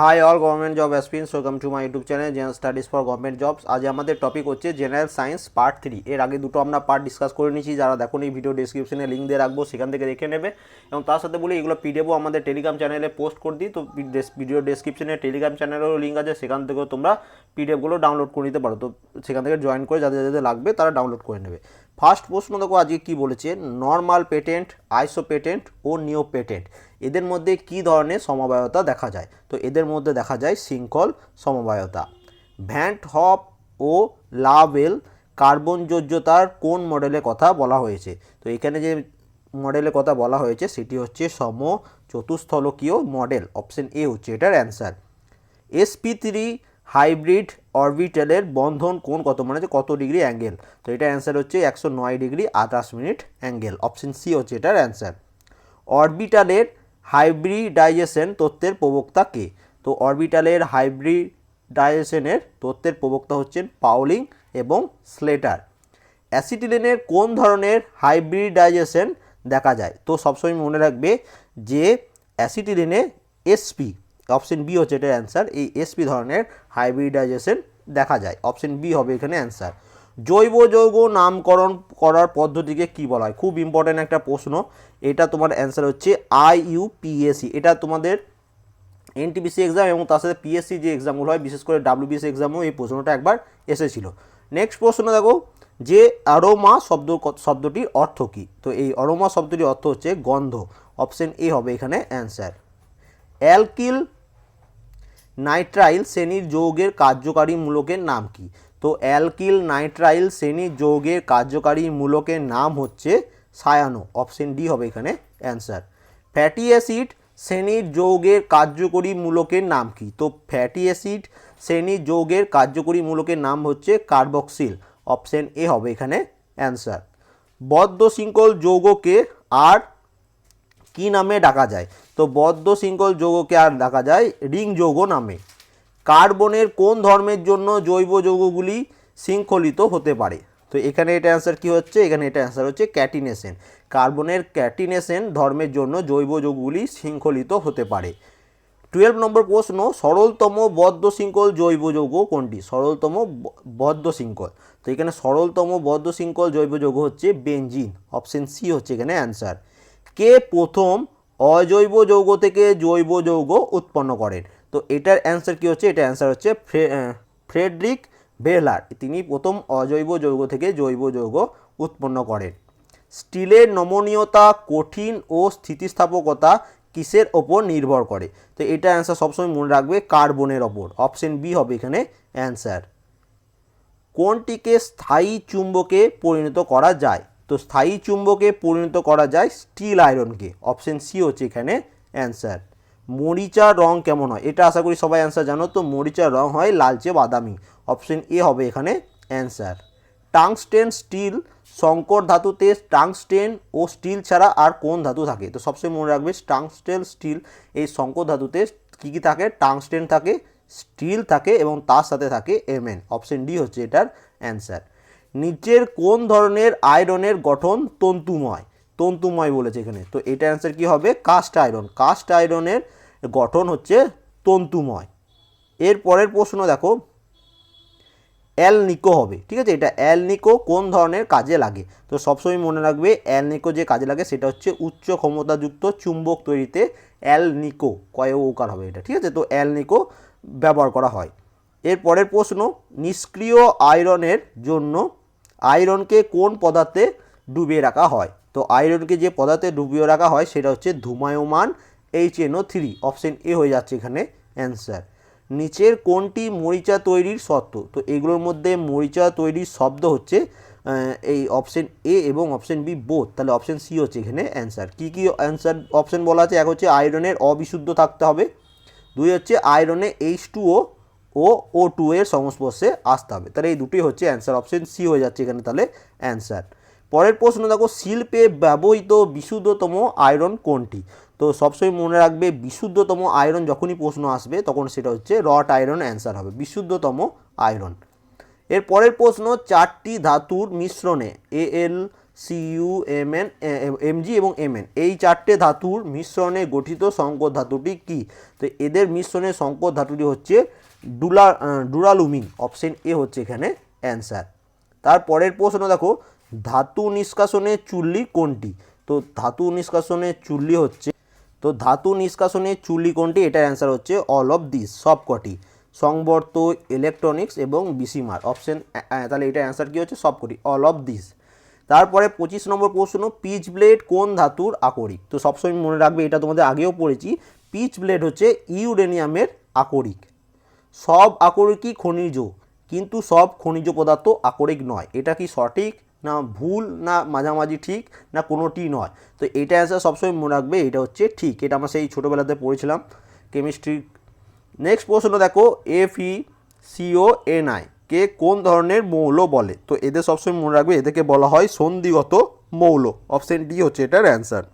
Hi all government job aspirants welcome to my YouTube channel general studies for government jobs আজ আমাদের topic হচ্ছে general science part three এর আগে দুটো আমরা পার্ট ডিসকাস করে নিয়েছি, যারা দেখুন এই ভিডিও ডিসক্রিপশনে লিঙ্ক দিয়ে রাখব, সেখান থেকে দেখে নেবে। এবং তার সাথে বলি, এগুলো পিডিএফও আমাদের টেলিগ্রাম চ্যানেলে পোস্ট করে দিই, তো ভিডিও ডিসক্রিপশনে টেলিগ্রাম চ্যানেলেরও লিঙ্ক আছে, সেখান থেকেও তোমরা পিডিএফগুলো ডাউনলোড করে নিতে পারো। তো সেখান থেকে জয়েন করে, যাদের যাদের লাগবে, তারা ডাউনলোড করে নেবে। ফার্স্ট প্রশ্ন দেখো, আজকে কী বলেছে? নর্মাল পেটেন্ট আইসো পেটেন্ট ও নিও পেটেন্ট এদের মধ্যে কি ধরনের সমবায়তা দেখা যায়? তো এদের মধ্যে দেখা যায় শৃঙ্খল সমবায়তা। ভ্যান্ট, হপ ও লাভেল কার্বন যোজ্যতার কোন মডেলের কথা বলা হয়েছে? তো এখানে যে মডেলের কথা বলা হয়েছে, সেটি হচ্ছে সম চতুস্থলকীয় মডেল অপশন এ হচ্ছে এটার অ্যান্সার এসপি থ্রি হাইব্রিড অরবিটালের বন্ধন কোন কত? মানে হচ্ছে কত ডিগ্রি অ্যাঙ্গেল তো এটা অ্যান্সার হচ্ছে একশো নয় ডিগ্রি আঠাশ মিনিট অ্যাঙ্গেল অপশন সি হচ্ছে এটার অ্যান্সার অরবিটালের হাইব্রিডাইজেশন তত্ত্বের প্রবক্তা কে? তো অরবিটালের হাইব্রিডাইজেশনের তত্ত্বের প্রবক্তা হচ্ছেন পাউলিং এবং স্লেটার। অ্যাসিটিলিনের কোন ধরনের হাইব্রিডাইজেশন দেখা যায়? তো সবসময় মনে রাখবে যে অ্যাসিটিলিনে এসপি, অপশন বি হচ্ছে এটার অ্যান্সার, এই এসপি ধরনের হাইব্রিডাইজেশন দেখা যায়। অপশন বি হবে এখানে অ্যান্সার। জৈব যৌগ নামকরণ করার পদ্ধতিকে কি বলা হয়? খুব ইম্পর্ট্যান্ট একটা প্রশ্ন। এটা তোমার অ্যান্সার হচ্ছে আই আইইউপিএসি এটা তোমাদের এনটিপিসি এক্সাম এবং তার সাথে পিএসসি যে এক্সামগুলো হয়, বিশেষ করে ডাব্লিউবিএসি এক্সামও এই প্রশ্নটা একবার এসেছিল। নেক্সট প্রশ্ন দেখো, যে অ্যারোমা শব্দ শব্দটির অর্থ কী? তো এই অরোমা শব্দটির অর্থ হচ্ছে গন্ধ। অপশন এ হবে এখানে অ্যান্সার অ্যালকিল নাইট্রাইল শ্রেণির যৌগের কার্যকারী মূলকের নাম কি? তো অ্যালকিল নাইট্রাইল শ্রেণির যৌগের কার্যকারী মূলকের নাম হচ্ছে সায়ানো। অপশন ডি হবে এখানে অ্যান্সার। ফ্যাটি অ্যাসিড শ্রেণির যৌগের কার্যকরী মূলকের নাম কি? তো ফ্যাটি অ্যাসিড শ্রেণির যৌগের কার্যকরী মূলকের নাম হচ্ছে কার্বক্সিল। অপশন এ হবে এখানে অ্যান্সার। বদ্ধ শৃঙ্খল যৌগকে আর কি নামে ডাকা যায়? তো বদ্ধ শৃঙ্খল যৌগকে আর ডাকা যায় রিং যৌগ নামে। কার্বনের কোন ধর্মের জন্য জৈব যৌগগুলি শৃঙ্খলিত হতে পারে? তো এখানে এটা অ্যান্সার কি হচ্ছে? এখানে এটা অ্যান্সার হচ্ছে ক্যাটিনেশন কার্বনের ক্যাটিনেশন ধর্মের জন্য জৈব যৌগগুলি শৃঙ্খলিত হতে পারে। টুয়েলভ নম্বর প্রশ্ন, সরলতম বদ্ধ শৃঙ্খল জৈব যৌগ কোনটি? সরলতম বদ্ধ শৃঙ্খল। তো এখানে সরলতম বদ্ধ শৃঙ্খল জৈব যৌগ হচ্ছে বেঞ্জিন অপশন সি হচ্ছে এখানে অ্যান্সার কে প্রথম অজৈব যৌগ থেকে জৈব যৌগ উৎপন্ন করেন? তো এটার অ্যান্সার কি হচ্ছে? এটা অ্যান্সার হচ্ছে ফ্রেডরিক বেলার তিনি প্রথম অজৈব যৌগ থেকে জৈব যৌগ উৎপন্ন করেন। স্টিলের নমনীয়তা, কঠিন ও স্থিতিস্থাপকতা কিসের ওপর নির্ভর করে? তো এটা অ্যান্সার সবসময় মনে রাখবে কার্বনের ওপর। অপশন বি হবে এখানে অ্যান্সার কোনটিকে স্থায়ী চুম্বকে পরিণত করা যায়? তো স্থায়ী চুম্বকে পরিণত করা যায় স্টিল আয়রনকে। অপশন সি হচ্ছে এখানে অ্যান্সার মরিচার রং কেমন হয়? এটা আশা করি সবাই অ্যান্সার জানো। তো মরিচার রং হয় লালচে বাদামি। অপশন এ হবে এখানে অ্যান্সার টাংস্টেন স্টিল সংকর ধাতুতে টাংস্টেন ও স্টিল ছাড়া আর কোন ধাতু থাকে? তো সবসময় মনে রাখবে টাংস্টেন স্টিল এই সংকর ধাতুতে কী কী থাকে? টাংস্টেন থাকে স্টিল থাকে এবং তার সাথে থাকে এমএন অপশন ডি হচ্ছে এটার অ্যান্সার নিচের কোন ধরনের আয়রনের গঠন তন্তুময়? তন্তুময় বলেছে এখানে। তো এটা অ্যান্সার কি হবে? কাস্ট আয়রন কাস্ট আয়রনের গঠন হচ্ছে তন্তুময়। এর পরের প্রশ্ন দেখো। অ্যালনিকো হবে। ঠিক আছে? এটা অ্যালনিকো কোন ধরনের কাজে লাগে? তো সবসময় মনে রাখবে অ্যালনিকো যে কাজে লাগে সেটা হচ্ছে উচ্চ ক্ষমতাযুক্ত চুম্বক তৈরিতে অ্যালনিকো কয় ওকার হবে এটা? ঠিক আছে? তো অ্যালনিকো ব্যবহার করা হয়। এর পরের প্রশ্ন, নিষ্ক্রিয় আয়রনের জন্য আয়রনকে কোন পদার্থে ডুবিয়ে রাখা হয়? তো আয়রনকে যে পদার্থে ডুবিয়ে রাখা হয় সেটা হচ্ছে ধুমায়মান H NO three option A হয়ে যাচ্ছে এখানে অ্যান্সার নিচের কোনটি মরিচা তৈরির শর্ত? তো এগুলোর মধ্যে মরিচা তৈরির শব্দ হচ্ছে এই অপশন এ এবং অপশন বি বোথ তাহলে অপশন সি হচ্ছে এখানে অ্যান্সার কী কী অ্যান্সার অপশন বলা আছে? এক হচ্ছে আয়রনের অবিশুদ্ধ থাকতে হবে, দুই হচ্ছে আয়রনে H two O O O two এর সংস্পর্শে আসতে হবে, তাহলে এই দুটোই হচ্ছে অ্যান্সার অপশন সি হয়ে যাচ্ছে এখানে তাহলে অ্যান্সার পরের প্রশ্ন দেখো, শিল্পে ব্যবহৃত বিশুদ্ধতম আয়রন কোনটি? তো সবসময় মনে রাখবে, বিশুদ্ধতম আয়রন যখনই প্রশ্ন আসবে, তখন সেটা হচ্ছে রট আয়রন অ্যান্সার হবে, বিশুদ্ধতম আয়রন। এর পরের প্রশ্ন, চারটি ধাতুর মিশ্রণে A L CU MN MG এবং এমএন এই চারটে ধাতুর মিশ্রণে গঠিত সংকর ধাতুটি কি? তো এদের মিশ্রণে সংকর ধাতুটি হচ্ছে ডুলা, ডুরালুমিন অপশন এ হচ্ছে এখানে অ্যান্সার তারপরের প্রশ্ন দেখো ধাতু নিষ্কাশনের চুল্লি কোনটি? তো ধাতু নিষ্কাশনের চুল্লি হচ্ছে, তো ধাতু নিষ্কাশনের চুল্লি কোনটি? এটার অ্যান্সার হচ্ছে অল অফ দিস সব কটি। সংবর্ত ইলেকট্রনিক্স এবং বিসিমার। অপশন তাহলে এটার অ্যান্সার কী হচ্ছে? সব কটি অল অফ দিস তারপরে পঁচিশ নম্বর প্রশ্ন পিচ ব্লেড কোন ধাতুর আকরিক? তো সবসময় মনে রাখবে, এটা তোমাদের আগেও পড়েছি। পিচ ব্লেড হচ্ছে ইউরেনিয়ামের আকরিক। সব আকরিকই খনিজ, কিন্তু সব খনিজ পদার্থ আকরিক নয়। এটা কি সঠিক? না ভুল, না মাঝামাঝি ঠিক, না কোনোটি নয়। তো এটা অ্যান্সার সবসময় মনে রাখবে, এটা হচ্ছে ঠিক। এটা আমরা সেই ছোটোবেলাতে পড়েছিলাম কেমিস্ট্রি নেক্সট প্রশ্ন দেখো F E CO N I K কোন ধরনের মৌল বলে? তো এদের সবসময় মনে রাখবে, এদেরকে বলা হয় সন্ধিগত মৌল। অপশন ডি হচ্ছে এটার অ্যান্সার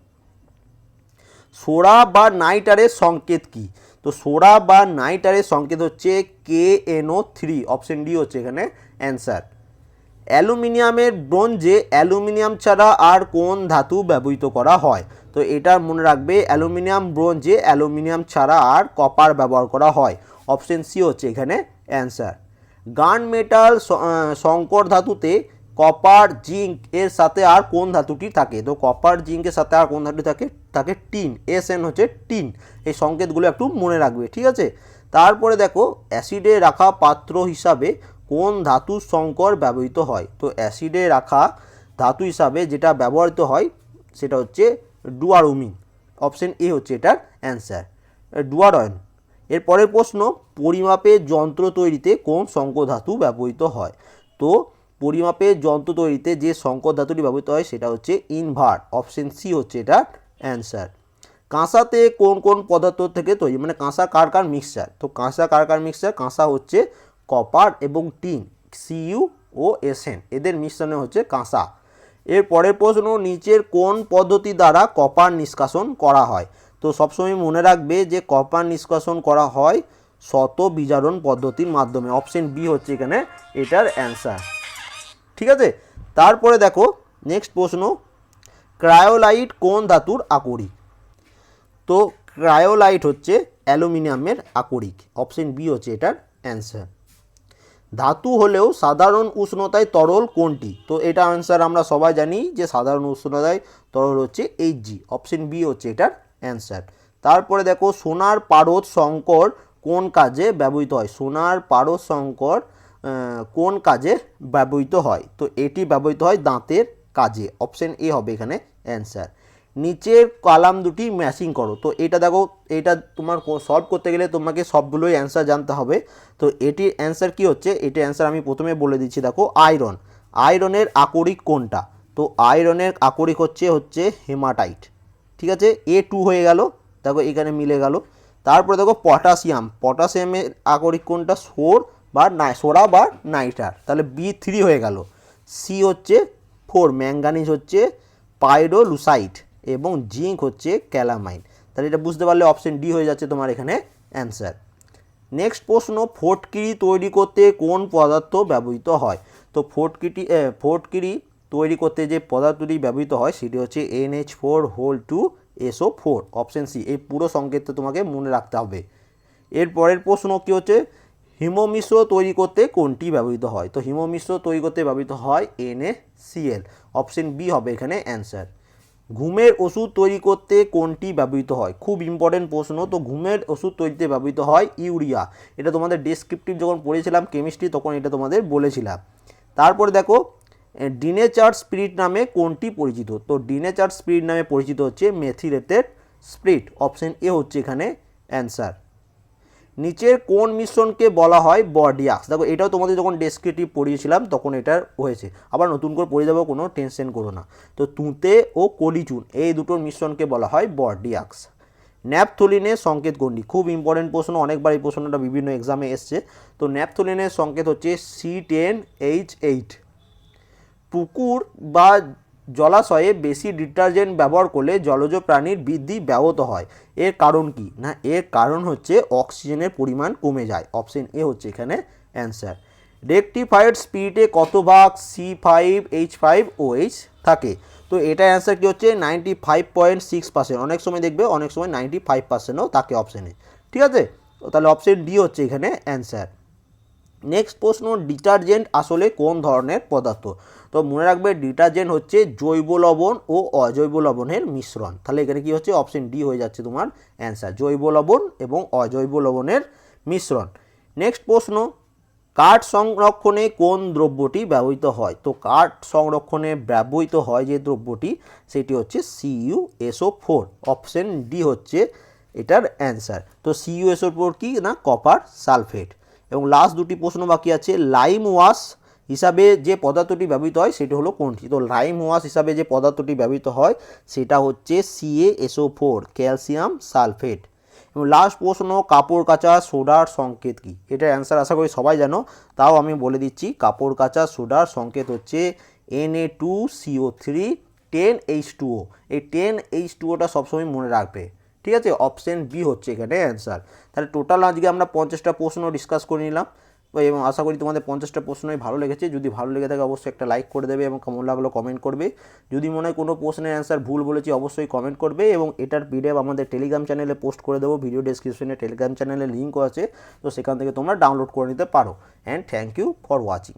সোডা বা নাইটারের সংকেত কি? তো সোডা বা নাইটারের সংকেত হচ্ছে K NO three option D হচ্ছে এখানে অ্যান্সার অ্যালুমিনিয়ামের ব্রোঞ্জে অ্যালুমিনিয়াম ছাড়া আর কোন ধাতু ব্যবহৃত করা হয়? তো এটা মনে রাখবে, অ্যালুমিনিয়াম ব্রোঞ্জে অ্যালুমিনিয়াম ছাড়া আর কপার ব্যবহার করা হয়। অপশন সি হচ্ছে এখানে অ্যান্সার। গান মেটাল সংকর ধাতুতে কপার জিঙ্ক এর সাথে আর কোন ধাতুটি থাকে? তো কপার জিঙ্কের সাথে আর কোন ধাতুটি থাকে? থাকে টিন, এস এন হচ্ছে টিন। এই সংকেতগুলো একটু মনে রাখবে, ঠিক আছে? তারপরে দেখো, অ্যাসিডে রাখা পাত্র হিসাবে কোন ধাতুর সংকর ব্যবহৃত হয়? তো অ্যাসিডে রাখা ধাতু হিসাবে যেটা ব্যবহৃত হয়, সেটা হচ্ছে ডুয়ারুমিন। অপশন এ হচ্ছে এটার অ্যান্সার। ডুয়ারয়ন। এর পরের প্রশ্ন পরিমাপের যন্ত্র তৈরিতে কোন সংকর ধাতু ব্যবহৃত হয়? তো পরিমাপের যন্ত্র তৈরিতে যে সংকর ধাতুটি ব্যবহৃত হয়, সেটা হচ্ছে ইনভার্ট। অপশন সি হচ্ছে এটার অ্যান্সার। কাঁসাতে কোন কোন পদার্থ থেকে তৈরি? মানে কাঁসা কার কার মিক্সচার তো কাঁসা কার কার মিক্সচার কাঁসা হচ্ছে কপার এবং টিন সিইউ ও এসএন। এদের মিশ্রণে হচ্ছে কাঁসা। এর পরের প্রশ্ন, নিচের কোন পদ্ধতি দ্বারা কপার নিষ্কাশন করা হয়? তো সবসময় মনে রাখবে যে কপার নিষ্কাশন করা হয় শত বিজারণ পদ্ধতির মাধ্যমে। অপশন বি হচ্ছে এখানে এটার অ্যান্সার। ঠিক আছে? তারপরে দেখো, নেক্সট প্রশ্ন, ক্রায়োলাইট কোন ধাতুর আকরিক? তো ক্রায়োলাইট হচ্ছে অ্যালুমিনিয়ামের আকরিক। অপশন বি হচ্ছে এটার অ্যান্সার। ধাতু হলেও সাধারণ উষ্ণতায় তরল কোনটি? তো এটা অ্যান্সার আমরা সবাই জানি যে সাধারণ উষ্ণতায় তরল হচ্ছে এইচ জি অপশন বি হচ্ছে এটার অ্যান্সার তারপরে দেখো সোনার পারদ সংকর কোন কাজে ব্যবহৃত হয়? সোনার পারদ আহ, কোন কাজে ব্যবহৃত হয়? তো এটি ব্যবহৃত হয় দাঁতের কাজে অপশন এ হবে এখানে অ্যান্সার নিচের কলাম দুটি ম্যাচিং করো। তো এটা দেখো, এটা তোমার সলভ করতে গেলে তোমাকে সবগুলোই অ্যান্সার জানতে হবে। তো এটির অ্যান্সার কি হচ্ছে? এটির অ্যান্সার আমি প্রথমে বলে দিচ্ছি, দেখো আয়রন আয়রনের আকরিক কোনটা? তো আয়রনের আকরিক হচ্ছে হচ্ছে হেমাটাইট ঠিক আছে? এ টু হয়ে গেল, দেখো, এখানে মিলে গেল। তারপরে দেখো পটাশিয়াম পটাশিয়ামের আকরিক কোনটা? সোর বা নাই সোরা বা নাইট্রার তাহলে বি থ্রি হয়ে গেল। সি হচ্ছে ফোর ম্যাঙ্গানিজ হচ্ছে পাইরোলুসাইড এবং জিঙ্ক হচ্ছে ক্যালামাইন। তাহলে এটা বুঝতে পারলে অপশন ডি হয়ে যাচ্ছে তোমার এখানে অ্যান্সার নেক্সট প্রশ্ন, ফোটকিরি তৈরি করতে কোন পদার্থ ব্যবহৃত হয়? তো ফোটকিটি ফোটকিরি তৈরি করতে যে পদার্থটি ব্যবহৃত হয় সেটি হচ্ছে NH four whole two SO four option C এই পুরো সংকেতটা তোমাকে মনে রাখতে হবে। এর পরের প্রশ্ন কী হচ্ছে? হিমমিশ্র তৈরি করতে কোনটি ব্যবহৃত হয়? তো হিমমিশ্র তৈরি করতে ব্যবহৃত হয় এনএসিএল অপশন বি হবে এখানে অ্যান্সার ঘুমের ওষুধ তৈরি করতে কোনটি ব্যবহৃত হয়? খুব ইম্পর্টেন্ট প্রশ্ন। তো ঘুমের ওষুধ তৈরিতে ব্যবহৃত হয় ইউরিয়া। এটা তোমাদের ডেসক্রিপটিভ যখন পড়েছিলাম কেমিস্ট্রি তখন এটা তোমাদের বলেছিলাম। তারপরে দেখো ডিনেচার স্পিরিট নামে কোনটি পরিচিত? তো ডিনেচার স্পিরিট নামে পরিচিত হচ্ছে মেথিলেটেড স্প্রিট অপশন এ হচ্ছে এখানে অ্যান্সার নিচের কোন মিশ্রণকে বলা হয় বডিয়াক্স দেখো, এটাও তোমাদের যখন ডেসক্রিপটিভ পড়িয়েছিলাম, তখন এটা হয়েছে। আবার নতুন করে পড়ে যাব কোনো টেনশন করো না। তো তুঁতে ও কলিচুন, এই দুটোর মিশ্রণকে বলা হয় বডিয়াক্স ন্যাপথলিনের সংকেত কোনটি? খুব ইম্পর্টেন্ট প্রশ্ন, অনেকবার এই প্রশ্নটা বিভিন্ন এক্সামে এসছে। তো ন্যাপথলিনের সংকেত হচ্ছে সি টেন এইচ এইট পুকুর বা জলাশয়ে বেশি ডিটারজেন্ট ব্যবহার করলে জলজ প্রাণীর বৃদ্ধি ব্যাহত হয়। এর কারণ কি? না, এর কারণ হচ্ছে অক্সিজেনের পরিমাণ কমে যায়। অপশন এ হচ্ছে এখানে অ্যান্সার। রেকটিফাইড স্পিরিটে কত ভাগ C five H five O H থাকে? তো এটা অ্যান্সার কি হচ্ছে? Ninety five point six percent. অনেক সময় দেখবে, অনেক সময় নাইনটি ফাইভ পার্সেন্টও থাকে অপশানে ঠিক আছে? তাহলে অপশন ডি হচ্ছে এখানে অ্যান্সার। নেক্সট প্রশ্ন, ডিটারজেন্ট আসলে কোন ধরনের পদার্থ? তো মনে রাখবে ডিটারজেন্ট হচ্ছে জৈব লবণ ও অজৈব লবণের মিশ্রণ। তাহলে এখানে কি হচ্ছে? অপশন ডি হয়ে যাচ্ছে তোমার অ্যান্সার জৈব লবণ এবং অজৈব লবণের মিশ্রণ। নেক্সট প্রশ্ন, কাঠ সংরক্ষণে কোন দ্রব্যটি ব্যবহৃত হয়? তো কাঠ সংরক্ষণে ব্যবহৃত হয় যে দ্রব্যটি, সেটি হচ্ছে CU SO four option D হচ্ছে এটার অ্যান্সার তো সিইউ এসও ফোর কি? না কপার সালফেট এবং লাস্ট দুটি প্রশ্ন বাকি আছে লাইম ওয়াশ হিসাবে যে পদার্থটি ব্যবহৃত হয়, সেটি হলো কোনটি? তো লাইম ওয়াশ হিসাবে যে পদার্থটি ব্যবহৃত হয়, সেটা হচ্ছে CA SO four calcium sulphate এবং লাস্ট প্রশ্ন, কাপড় কাচা সোডার সংকেত কি? এটার অ্যান্সার আশা করি সবাই জানো। তাও আমি বলে দিচ্ছি, কাপড় কাচা সোডার সংকেত হচ্ছে N A two CO three ten H two O এই টেন এইচ টু ওটা সবসময় মনে রাখবে। ঠিক আছে? অপশন বি হচ্ছে এখানে অ্যান্সার তাহলে টোটাল আজকে আমরা পঞ্চাশটা প্রশ্ন ডিসকাস করে নিলাম। এবং আশা করি তোমাদের পঞ্চাশটা প্রশ্নই ভালো লেগেছে। যদি ভালো লেগে থাকে অবশ্যই একটা লাইক করে দেবে এবং কেমন লাগল কমেন্ট করবে। যদি মনে হয় কোনো প্রশ্নের অ্যান্সার ভুল বলেছি অবশ্যই কমেন্ট করবে এবং এটার পিডিএফ আমাদের টেলিগ্রাম চ্যানেলে পোস্ট করে দেবো। ভিডিও ডিসক্রিপশনে টেলিগ্রাম চ্যানেলে লিঙ্কও আছে। তো সেখান থেকে তোমরা ডাউনলোড করে নিতে পারো। And thank you for watching